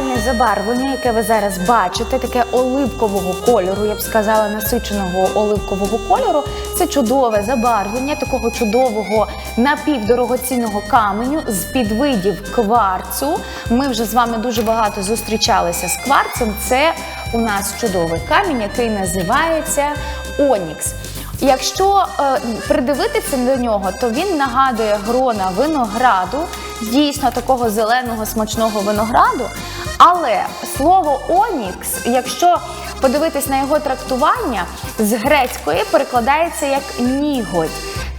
загальне забарвлення, яке ви зараз бачите, таке оливкового кольору, я б сказала, насиченого оливкового кольору. Це чудове забарвлення такого чудового напівдорогоцінного каменю з підвидів кварцу. Ми вже з вами дуже багато зустрічалися з кварцем. Це у нас чудовий камінь, який називається Онікс. Якщо е, придивитися до нього, то він нагадує грона винограду, дійсно такого зеленого смачного винограду. Але слово онікс, якщо подивитись на його трактування, з грецької перекладається як нігодь.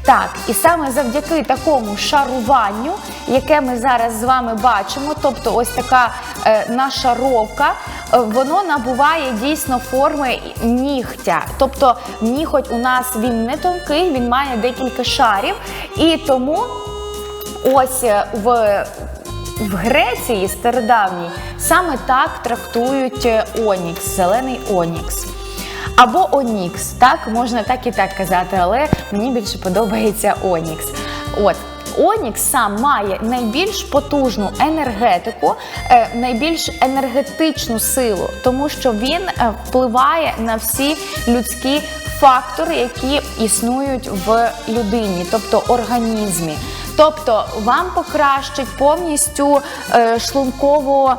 Так, і саме завдяки такому шаруванню, яке ми зараз з вами бачимо, тобто ось така е, нашаровка, е, воно набуває дійсно форми нігтя. Тобто ніготь у нас він не тонкий, він має декілька шарів, і тому ось е, в. В Греції стародавній саме так трактують е, онікс, зелений онікс. Або Онікс, так можна так і так казати, але мені більше подобається Онікс. От Онікс сам має найбільш потужну енергетику, е, найбільш енергетичну силу, тому що він е, впливає на всі людські фактори, які існують в людині, тобто організмі. Тобто вам покращить повністю е, шлунково.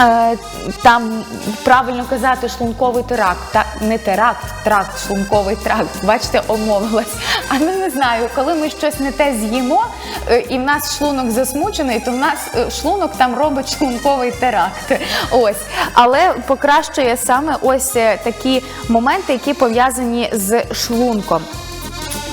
Е, Там правильно казати шлунковий теракт, та не теракт, тракт, шлунковий тракт. Бачите, омовилась. А ну не знаю, коли ми щось не те з'їмо, е, і в нас шлунок засмучений, то в нас е, шлунок там робить шлунковий теракт. Ось, але покращує саме ось такі моменти, які пов'язані з шлунком.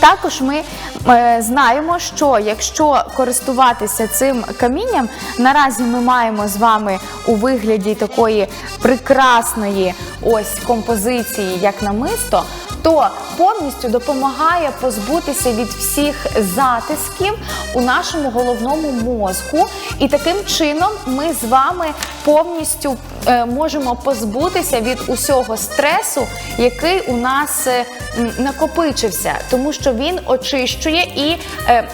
Також ми е, знаємо, що якщо користуватися цим камінням, наразі ми маємо з вами у вигляді такої прекрасної ось композиції, як намисто, то повністю допомагає позбутися від всіх затисків у нашому головному мозку. І таким чином ми з вами повністю е, можемо позбутися від усього стресу, який у нас е, накопичився, тому що він очищує і. е,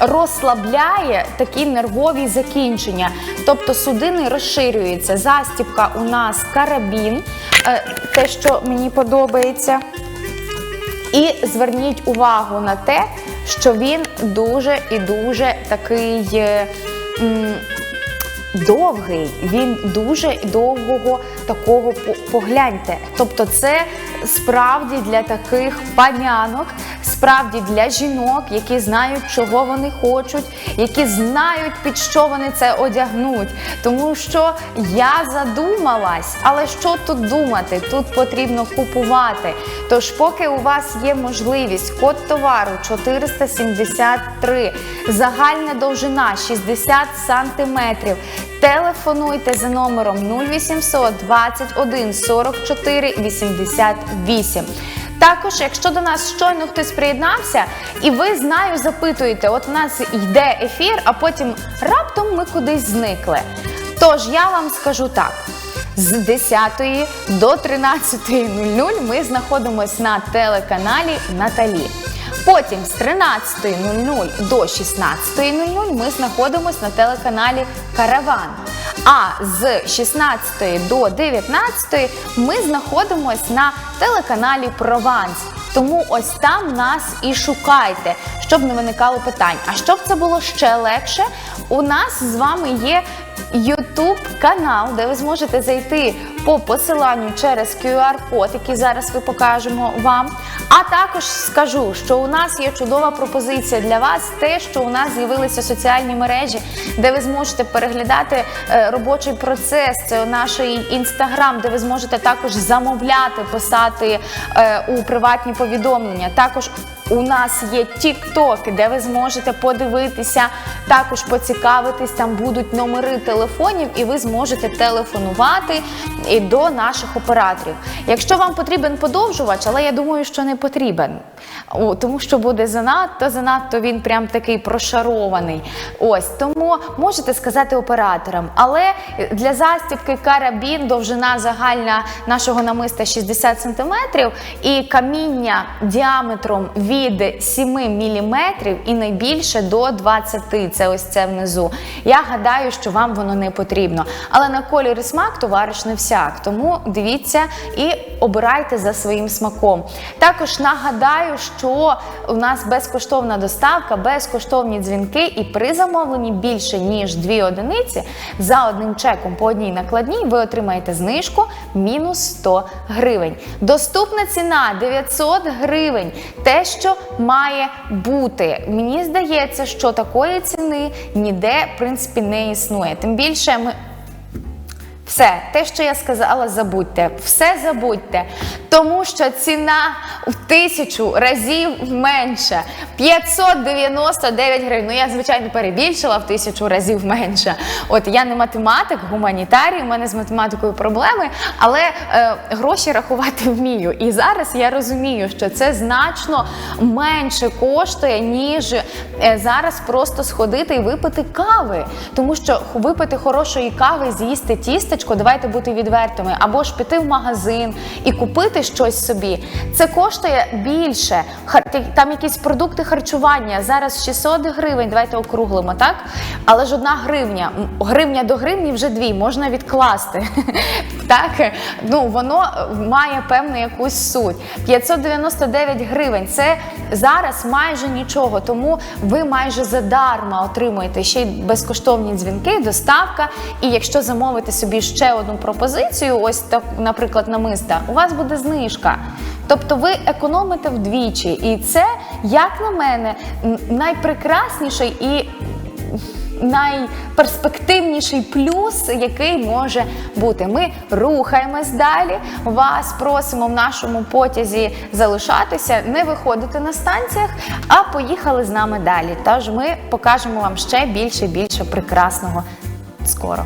Розслабляє такі нервові закінчення, тобто судини розширюються. Застібка у нас карабін, те, що мені подобається. І зверніть увагу на те, що він дуже і дуже такий е, м, довгий, він дуже довгого такого погляньте. Тобто, це справді для таких панянок, справді для жінок, які знають, чого вони хочуть, які знають, під що вони це одягнуть. Тому що я задумалась, але що тут думати? Тут потрібно купувати. Тож, поки у вас є можливість, код товару 473, загальна довжина 60 сантиметрів. Телефонуйте за номером 0800 21 44 88. Також, якщо до нас щойно хтось приєднався, і ви знаю, запитуєте, от у нас йде ефір, а потім раптом ми кудись зникли. Тож я вам скажу так. З 10 до 13.00 ми знаходимося на телеканалі Наталі. Потім з 13.00 до 16.00 ми знаходимося на телеканалі Караван. А з 16 до 19 ми знаходимося на телеканалі Прованс. Тому ось там нас і шукайте, щоб не виникало питань. А щоб це було ще легше, у нас з вами є YouTube канал, де ви зможете зайти по посиланню через QR-код, який зараз ви покажемо вам. А також скажу, що у нас є чудова пропозиція для вас, те, що у нас з'явилися соціальні мережі, де ви зможете переглядати е, робочий процес. Це наш інстаграм, де ви зможете також замовляти, писати е, у приватні повідомлення. Також у нас є TikTok, де ви зможете подивитися, також поцікавитись. Там будуть номери телефонів, і ви зможете телефонувати і до наших операторів. Якщо вам потрібен подовжувач, але я думаю, що не потрібен, тому що буде занадто, занадто він прям такий прошарований. Ось тому можете сказати операторам. Але для застібки карабін довжина загальна нашого намиста 60 см і каміння діаметром від 7 мм і найбільше до 20 Це ось це внизу. Я гадаю, що вам воно не потрібно. Але на колір і смак товариш не всяк. Тому дивіться і обирайте за своїм смаком. Також нагадаю, що у нас безкоштовна доставка, безкоштовні дзвінки, і при замовленні більше ніж дві одиниці за одним чеком по одній накладній ви отримаєте знижку мінус 100 гривень. Доступна ціна 900 гривень. Те, що має бути. Мені здається, що такої ціни ніде в принципі не існує. Тим більше ми. Все, те, що я сказала, забудьте. Все забудьте. Тому що ціна в тисячу разів менша. 599 гривень. Ну, я, звичайно, перебільшила в тисячу разів менше. От я не математик, гуманітарій, у мене з математикою проблеми, але е, гроші рахувати вмію. І зараз я розумію, що це значно менше коштує, ніж е, зараз просто сходити і випити кави. Тому що випити хорошої кави, з'їсти тістечко, давайте бути відвертими, або ж піти в магазин і купити щось собі. Це коштує більше. Там якісь продукти харчування. Зараз 600 гривень, давайте округлимо, так? Але ж одна гривня. Гривня до гривні вже дві, можна відкласти. так? Ну, воно е, має певну якусь суть. 599 гривень це зараз майже нічого, тому ви майже задарма отримуєте ще й безкоштовні дзвінки, доставка. І якщо замовите собі ще одну пропозицію, ось так, наприклад, намиста, у вас буде знижка. Тобто ви економите вдвічі, і це, як на мене, найпрекрасніший і найперспективніший плюс, який може бути. Ми рухаємось далі. Вас просимо в нашому потязі залишатися, не виходити на станціях, а поїхали з нами далі. Тож ми покажемо вам ще більше і більше прекрасного скоро.